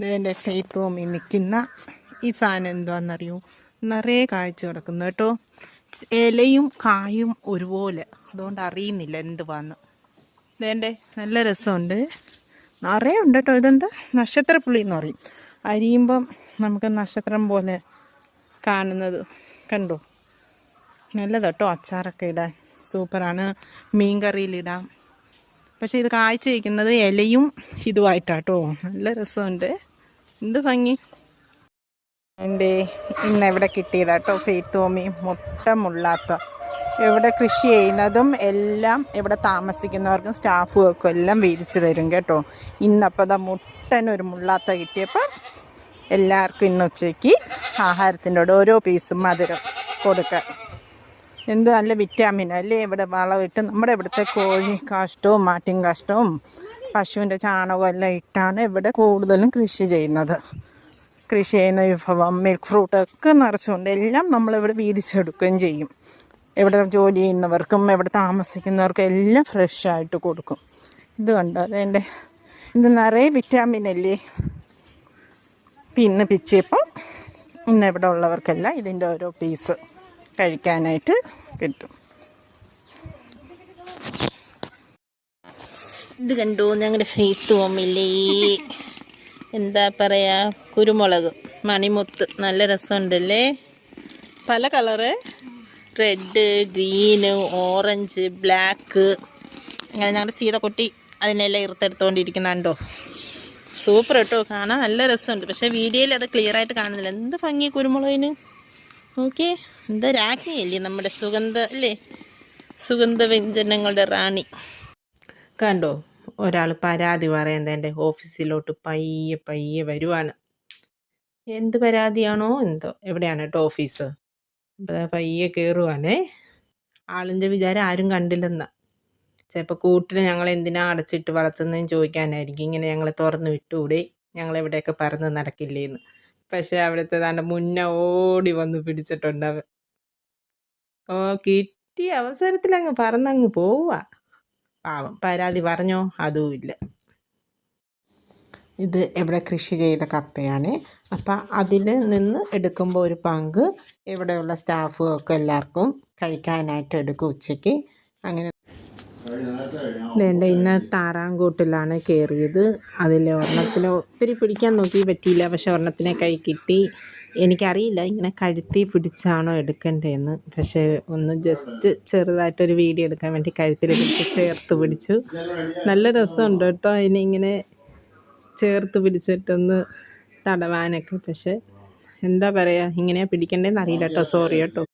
ഇതിന്റെ ഫെയ്ത്ത് മിമിക്കുന്ന ഈ സാധനം എന്താണെന്നറിയോ? നിറയെ കാഴ്ച കിടക്കുന്നു കേട്ടോ. ഇലയും കായും ഒരുപോലെ. അതുകൊണ്ട് അറിയുന്നില്ല എന്തുവാന്ന്. ഇതേന്റെ നല്ല രസമുണ്ട്. നിറയെ ഉണ്ട് കേട്ടോ ഇതെന്താ? നക്ഷത്രപ്പുള്ളി എന്ന് പറയും. അരിയുമ്പം നമുക്ക് നക്ഷത്രം പോലെ കാണുന്നത് കണ്ടോ? നല്ലതാട്ടോ അച്ചാറൊക്കെ ഇടാൻ. സൂപ്പറാണ്. മീൻ കറിയിലിടാം പക്ഷേ ഇത് കാഴ്ച വയ്ക്കുന്നത് ഇലയും ഇതുമായിട്ടാട്ടോ നല്ല രസമുണ്ട്. എന്ത് ഭംഗി? എന്റെ ഇന്ന് എവിടെ കിട്ടിയതാട്ടോ ഫെയ്ത്തോമി മുട്ട മുള്ളാത്ത ഇവിടെ കൃഷി ചെയ്യുന്നതും എല്ലാം ഇവിടെ താമസിക്കുന്നവർക്കും സ്റ്റാഫുകൾക്കും എല്ലാം വീതിച്ചു തരും കേട്ടോ. ഇന്നപ്പോൾ മുട്ടൻ മുട്ടനൊരു മുള്ളാത്ത കിട്ടിയപ്പോൾ എല്ലാവർക്കും ഇന്ന് ഉച്ചയ്ക്ക് ആഹാരത്തിന്റെ കൂടെ ഓരോ പീസും മധുരം കൊടുക്കുക എന്ത് നല്ല വിറ്റാമിൻ അല്ലേ? ഇവിടെ വളമിട്ട് നമ്മുടെ ഇവിടുത്തെ കോഴി കാഷ്ടവും മാട്ടിൻ കാഷ്ടവും പശുവിന്റെ ചാണകം എല്ലാം ഇട്ടാണ് ഇവിടെ കൂടുതലും കൃഷി ചെയ്യുന്നത്. കൃഷി ചെയ്യുന്ന വിഭവം മിൽക്ക് ഫ്രൂട്ട് ഒക്കെ നിറച്ചുകൊണ്ട് എല്ലാം നമ്മളിവിടെ വീതിച്ചെടുക്കുകയും ചെയ്യും. ഇവിടെ ജോലി ചെയ്യുന്നവർക്കും ഇവിടെ താമസിക്കുന്നവർക്കും എല്ലാം ഫ്രഷ് ആയിട്ട് കൊടുക്കും. ഇത് കണ്ടോ? അതെന്റെ ഇത് നിറയെ വിറ്റാമിൻ അല്ലേ? പിന്നെ പിച്ചിയപ്പം ഇന്ന് ഇവിടെ ഉള്ളവർക്കെല്ലാം ഇതിന്റെ ഓരോ പീസ് കഴിക്കാനായിട്ട് കിട്ടും. ഇത് കണ്ടു ഞങ്ങളുടെ ഫേസ് ഓമില്ലേ? എന്താ പറയാ കുരുമുളക് മണിമുത്ത് നല്ല രസമുണ്ടല്ലേ? പല colour red green orange black അങ്ങനെ ഞങ്ങളുടെ കൊട്ടി അതിനെല്ലാം ഇറുത്തെടുത്തുകൊണ്ടിരിക്കുന്നുണ്ടോ സൂപ്പർ കേട്ടോ കാണാൻ നല്ല രസമുണ്ട്. പക്ഷേ വീഡിയോയിൽ അത് ക്ലിയർ ആയിട്ട് കാണുന്നില്ല. എന്ത് ഭംഗി കുരുമുളകിന്? ഓക്കെ എന്താ രാജ്ഞിയല്ലേ നമ്മുടെ സുഗന്ധ അല്ലേ? സുഗന്ധ വ്യഞ്ജനങ്ങളുടെ റാണി. കണ്ടോ ഒരാൾ പരാതി പറയുന്നത് എന്റെ ഓഫീസിലോട്ട് പയ്യെ പയ്യെ വരുവാണ്. എന്ത് പരാതിയാണോ എന്തോ. എവിടെയാണ് കേട്ടോ ഓഫീസ്? പയ്യെ കയറുവാണേ ആളിന്റെ വിചാരം ആരും കണ്ടില്ലെന്നാ. ചിലപ്പോൾ കൂട്ടിന് ഞങ്ങൾ എന്തിനാ അടച്ചിട്ട് വളർത്തുന്നതെന്ന് ചോദിക്കാനായിരിക്കും. ഇങ്ങനെ ഞങ്ങളെ തുറന്ന് വിട്ടുകൂടെ ഞങ്ങളെവിടെയൊക്കെ പറന്ന് നടക്കില്ലേന്ന്. പക്ഷേ അവിടുത്തെ തന്റെ മുന്നേ ഓടി വന്ന് പിടിച്ചിട്ടുണ്ട് ഓ കിട്ടിയ അവസരത്തിൽ അങ്ങ് പറന്നങ്ങ് പോവുക പാവം. പരാതി പറഞ്ഞോ? ഇല്ല. ഇത് ഇവിടെ കൃഷി ചെയ്ത കപ്പയാണ്. അപ്പം അതിൽ നിന്ന് എടുക്കുമ്പോൾ ഒരു പങ്ക് ഇവിടെയുള്ള സ്റ്റാഫുകൾക്ക് എല്ലാവർക്കും കഴിക്കാനായിട്ട് എടുക്കും ഉച്ചയ്ക്ക്. അങ്ങനെ വേണ്ട ഇന്ന് താറാങ്കൂട്ടിലാണ് കയറിയത്. അതിൽ ഒരെണ്ണത്തിൽ ഒത്തിരി പിടിക്കാൻ നോക്കി പറ്റിയില്ല. പക്ഷെ ഒരെണ്ണത്തിനെ കൈ കിട്ടി. എനിക്കറിയില്ല ഇങ്ങനെ കഴുത്തി പിടിച്ചാണോ എടുക്കേണ്ടതെന്ന് പക്ഷേ ഒന്ന് ജസ്റ്റ് ചെറുതായിട്ടൊരു വീഡിയോ എടുക്കാൻ വേണ്ടി കഴുത്തിൽ പിടിച്ച് ചേർത്ത് പിടിച്ചു. നല്ല രസമുണ്ട് കേട്ടോ അതിനെ ഇങ്ങനെ ചേർത്ത് പിടിച്ചിട്ടൊന്ന് തടവാനൊക്കെ. പക്ഷേ എന്താ പറയുക ഇങ്ങനെ പിടിക്കേണ്ടതെന്ന് അറിയില്ല കേട്ടോ. സോറി കേട്ടോ.